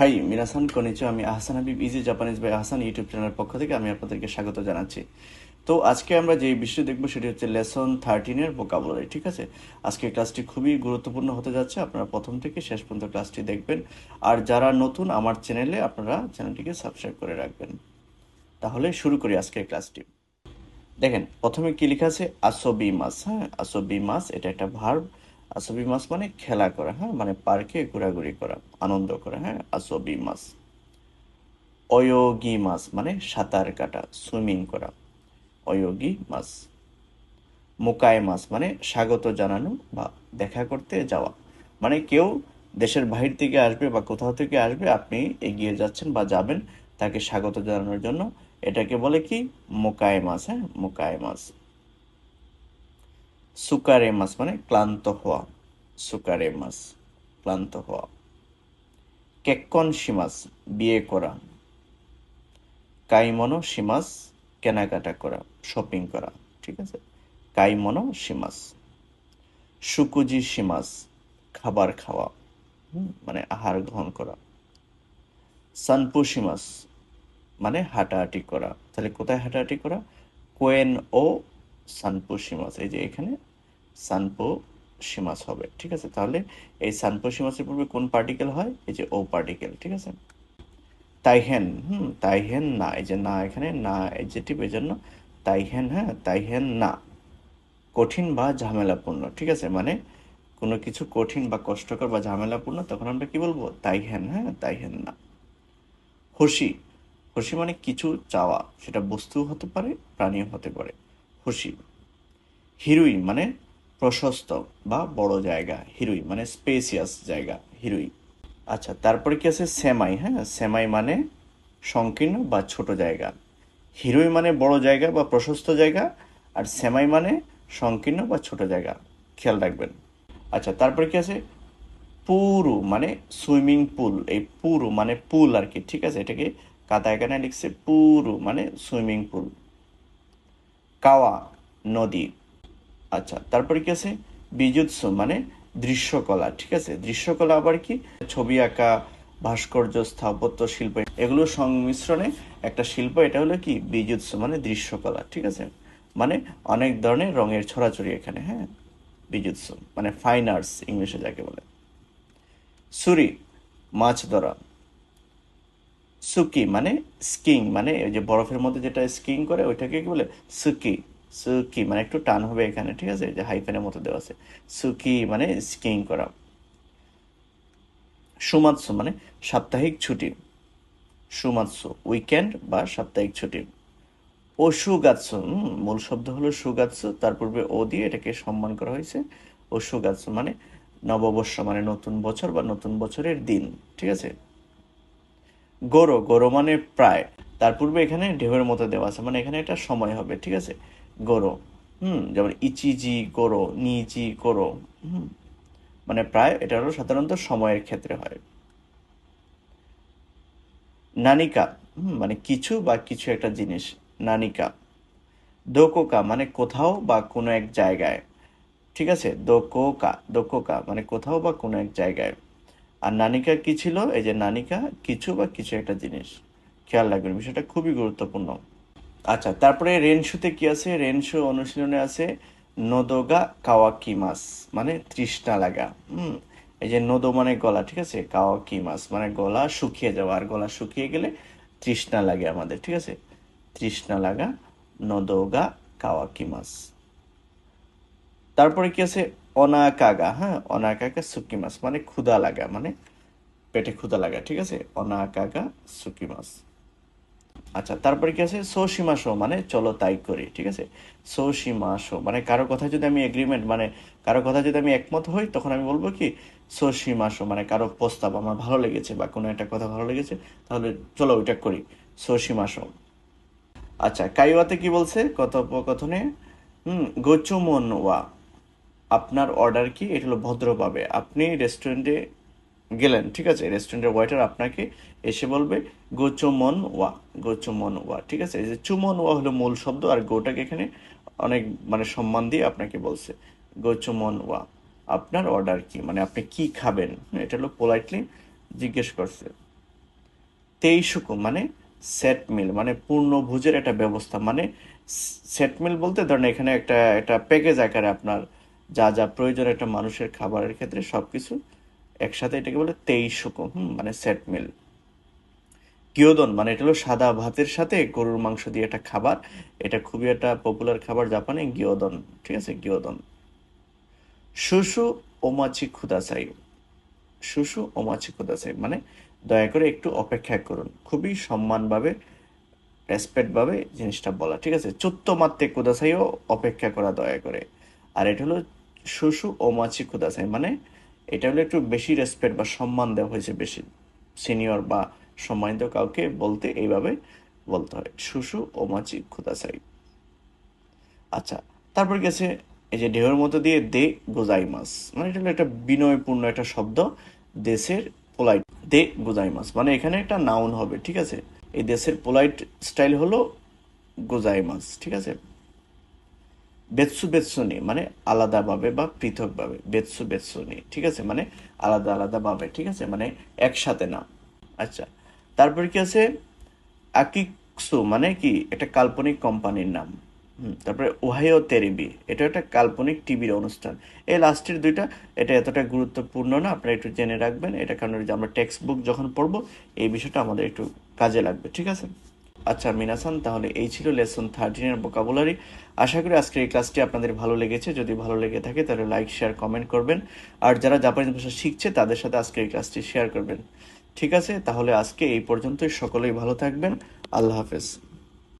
High মিনাসান কনিচো, আমি Ahsan Habib, easy Japanese by Ahsan, YouTube চ্যানেলের পক্ষ থেকে আমি আপনাদেরকে স্বাগত জানাচ্ছি। তো আজকে আমরা যে বিষয় দেখব সেটি হচ্ছে লেসন থার্টিনের ভোকাবুলারি ঠিক আছে? আজকে ক্লাসটি খুবই গুরুত্বপূর্ণ হতে যাচ্ছে, আপনারা প্রথম থেকে শেষ পর্যন্ত ক্লাসটি দেখবেন। আর যারা নতুন আমার চ্যানেলে, আপনারা চ্যানেলটিকে সাবস্ক্রাইব করে রাখবেন। তাহলে শুরু করি আজকের ক্লাসটি। দেখেন, প্রথমে কি লেখা আছে? আসবি মাস হ্যাঁ? আসবি মাস এটা একটা ভার্ব আসবি মাস মানে খেলা করা হ্যাঁ? মানে পার্কে ঘোরাঘুরি করা, আনন্দ করা হ্যাঁ? আসবি মাস অয়োগী মাস মানে সাঁতার কাটা, সুইমিং করা। অয়োগী মাস মোকায় মাস মানে স্বাগত জানানো বা দেখা করতে যাওয়া। মানে কেউ দেশের বাহির থেকে আসবে বা কোথাও থেকে আসবে, আপনি এগিয়ে যাচ্ছেন বা যাবেন, তাকে স্বাগত জানানোর জন্য। এটাকে বলে কি? মোকায় মাস হ্যাঁ? মোকায় মাস সুকারে মাস মানে ক্লান্ত হওয়া। সুকারে মাস ক্লান্ত হওয়া। কেক্কন সিমাস বিয়ে করা। কাইমনো সিমাস কেনাকাটা করা, শপিং করা, ঠিক আছে? কাইমনো সিমাস সুকুজি সিমাস খাবার খাওয়া মানে আহার গ্রহণ করা। সানপু সিমাস মানে হাঁটাহাঁটি করা। তাহলে কোথায় হাঁটাহাঁটি করা? কোয়েন ও সানপু সিমাস এই যে এখানে সানপু সিমাস হবে, ঠিক আছে? তাহলে এই সানপো সিমাসের পূর্বে কোন পার্টিকেল হয়? এই যে ও পার্টিকেল ঠিক আছে? তাই তাইহেন, হুম তাই তাইহেন না, এই যে না এখানে, না এজেটিভ এই জন্য তাইহেন হ্যাঁ তাই তাইহেন না। কঠিন বা ঝামেলাপূর্ণ, ঠিক আছে? মানে কোনো কিছু কঠিন বা কষ্টকর বা ঝামেলাপূর্ণ, তখন আমরা কি বলব? তাই তাইহেন হ্যাঁ তাই তাইহেন না। খুশি খুশি মানে কিছু চাওয়া, সেটা বস্তু হতে পারে, প্রাণীও হতে পারে। খুশি হিরুই মানে প্রশস্ত বা বড় জায়গা হিরুই মানে স্পেসিয়াস জায়গা হিরুই আচ্ছা তারপরে কি আছে? সেমাই হ্যাঁ? সেমাই মানে সংকীর্ণ বা ছোট জায়গা। হিরুই মানে বড় জায়গা বা প্রশস্ত জায়গা, আর সেমাই মানে সংকীর্ণ বা ছোট জায়গা। খেয়াল রাখবেন। আচ্ছা তারপরে কি আছে? পুরু মানে সুইমিং পুল এই পুরু মানে পুল আর কি, ঠিক আছে? এটাকে কাতায় কানায় লিখছে পুরু মানে সুইমিং পুল কাওয়া, নদী। আচ্ছা তারপরে কি আছে? বিজুৎসু মানে দৃশ্যকলা, ঠিক আছে? দৃশ্যকলা আবার কি? ছবি আঁকা, ভাস্কর্য, স্থাপত্য, শিল্প, এগুলো সংমিশ্রণে একটা শিল্প, এটা হলো কি? বিজুৎসু মানে দৃশ্যকলা, ঠিক আছে? মানে অনেক ধরনের রঙের ছড়াছড়ি এখানে হ্যাঁ? বিজুৎসু মানে ফাইন আর্টস ইংলিশে যাকে বলে। সুরি মাছ ধরা। সুকি মানে স্কিং মানে ওই যে বরফের মধ্যে যেটা স্কিং করে, ওইটাকে কি বলে? সুকি। সুকি মানে একটু টান হবে এখানে, ঠিক আছে? যে হাইফেনের মতো দেওয়া আছে। সুকি মানে স্কিং করা। সুমাৎসু মানে সাপ্তাহিক ছুটি। সুমাৎসু উইকেন্ড বা সাপ্তাহিক ছুটি। ও সুগাৎসু মূল শব্দ হলো সুগাৎসু তার পূর্বে ও দিয়ে এটাকে সম্মান করা হয়েছে। ও সুগাৎসু মানে নববর্ষ মানে নতুন বছর বা নতুন বছরের দিন, ঠিক আছে? গোরো গোরো মানে প্রায়। তার পূর্বে এখানে ঢেউয়ের মতো দেওয়া আছে মানে এখানে একটা সময় হবে, ঠিক আছে? গোরো, হুম, যেমন ইচিজি, গোরো, নিজি, গোরো, হুম মানে প্রায় এটা হলো সাধারণত সময়ের ক্ষেত্রে হয়। নানিকা, হুম মানে কিছু বা কিছু একটা জিনিস, নানিকা। দোকোকা মানে কোথাও বা কোনো এক জায়গায়, ঠিক আছে? দোকোকা দোকোকা মানে কোথাও বা কোনো এক জায়গায়। আর নানিকা কি ছিল? এই যে নানিকা কিছু বা কিছু একটা জিনিস। খেয়াল রাখবেন, বিষয়টা খুবই গুরুত্বপূর্ণ। আচ্ছা তারপরে রেনশুতে কি আছে? রেনশু অনুশীলনে আছে নোদোগা কাওয়াকি মাস মানে তৃষ্ণা লাগা। হুম, এই যে নোদো মানে গলা, ঠিক আছে? কাওয়াকি মাস মানে গলা শুকিয়ে যাওয়া। আর গলা শুকিয়ে গেলে তৃষ্ণা লাগে আমাদের, ঠিক আছে? তৃষ্ণা লাগা, নদোগা কাওয়াকি মাস তারপরে কি আছে? অনাকাগা হ্যাঁ? অনাকাগা সুকি মাছ মানে ক্ষুদা লাগা মানে পেটে ক্ষুদা লাগা, ঠিক আছে? অনাকাগা সুকি মাছ আচ্ছা তারপরে কি আছে? সৌসীমাসো মানে চলো তাই করি, ঠিক আছে? সৌসীমাসো মানে কারও কথা যদি আমি এগ্রিমেন্ট মানে কারও কথা যদি আমি একমত হই, তখন আমি বলব কি? সৌসীমাসো মানে কারও প্রস্তাব আমার ভালো লেগেছে বা কোনো একটা কথা ভালো লেগেছে, তাহলে চলো ওইটা করি সৌসীমাসো আচ্ছা কাইওয়াতে কি বলছে কথোপকথনে? হুম গোচুমন ওয়া আপনার অর্ডার কি? এটা হলো ভদ্রভাবে। আপনি রেস্টুরেন্টে গেলেন, ঠিক আছে? রেস্টুরেন্টের ওয়েটার আপনাকে এসে বলবে, গো চুমন ওয়া, গো চুমন ওয়া ঠিক আছে? এই যে চুমন ওয়া হলো মূল শব্দ, আর গোটাকে এখানে অনেক মানে সম্মান দিয়ে আপনাকে বলছে, গো চুমন ওয়া, আপনার অর্ডার কি? মানে আপনি কি খাবেন? এটা হলো পোলাইটলি জিজ্ঞেস করছে। তেইশুকু মানে সেট মিল মানে পূর্ণ ভোজের একটা ব্যবস্থা মানে সেট মিল বলতে ধরেন এখানে একটা একটা প্যাকেজ আকারে আপনার যা যা প্রয়োজন একটা মানুষের খাবারের ক্ষেত্রে সবকিছু একসাথে এটাকে বলে তেইশুকু হুম মানে সেট মিল গিয়োদন মানে এটা হলো সাদা ভাতের সাথে গরুর মাংস দিয়ে একটা খাবার। এটা খুবই একটা পপুলার খাবার জাপানে গিয়োদন ঠিক আছে গিয়োদন শুশু ওমাচি খুদাসাই। শুশু ওমাচি খুদাসাই মানে দয়া করে একটু অপেক্ষা করুন। খুবই সম্মানভাবে রেসপেক্ট ভাবে জিনিসটা বলা, ঠিক আছে? চুত্ত মাত্রে কুদাসাইও অপেক্ষা করা দয়া করে। আর এটা হলো শুশু ওমাচি কুদাসাই মানে এটা হলো একটু বেশি রেসপেক্ট বা সম্মান দেওয়া হয়েছে বেশি। সিনিয়র বা সম্মানিত কাউকে বলতে এইভাবে বলতে হয়। শুশু ওমাচি খুদাসাই আচ্ছা তারপর গেছে এই যে ঢেউয়ের মতো দিয়ে দে গোজাই গোজাইমাস মানে এটা হলো একটা বিনয়পূর্ণ একটা শব্দ, দেশের পোলাইট দে গোজাই গোজাইমাস মানে এখানে একটা নাউন হবে, ঠিক আছে? এই দেশের পোলাইট স্টাইল হলো গোজাইমাস ঠিক আছে? বেৎসু বেৎসুনি মানে আলাদাভাবে বা পৃথকভাবে, বেৎসু বেৎসুনি ঠিক আছে? মানে আলাদা আলাদাভাবে, ঠিক আছে? মানে একসাথে না। আচ্ছা তারপর কি আছে? আকিকসু মানে কি? একটা কাল্পনিক কোম্পানির নাম। তারপরে ওহাইও তেরিবি, এটা একটা কাল্পনিক টিভির অনুষ্ঠান। এই লাস্টের দুইটা, এটা এতটা গুরুত্বপূর্ণ না, আপনারা একটু জেনে রাখবেন। এটা কারণ আমরা টেক্সট বুক যখন পড়ব, এই বিষয়টা আমাদের একটু কাজে লাগবে, ঠিক আছে? আচ্ছা মিনাসান তাহলে এই ছিল লেসন থার্টিনের ভোকাবুলারি আশা করি আজকের এই ক্লাসটি আপনাদের ভালো লেগেছে। যদি ভালো লেগে থাকে, তাহলে লাইক শেয়ার কমেন্ট করবেন। আর যারা জাপানিজ ভাষা শিখছে, তাদের সাথে আজকের এই ক্লাসটি শেয়ার করবেন। ঠিক আছে, তাহলে আজকে এই পর্যন্তই। সকলেই ভালো থাকবেন। আল্লাহ হাফেজ।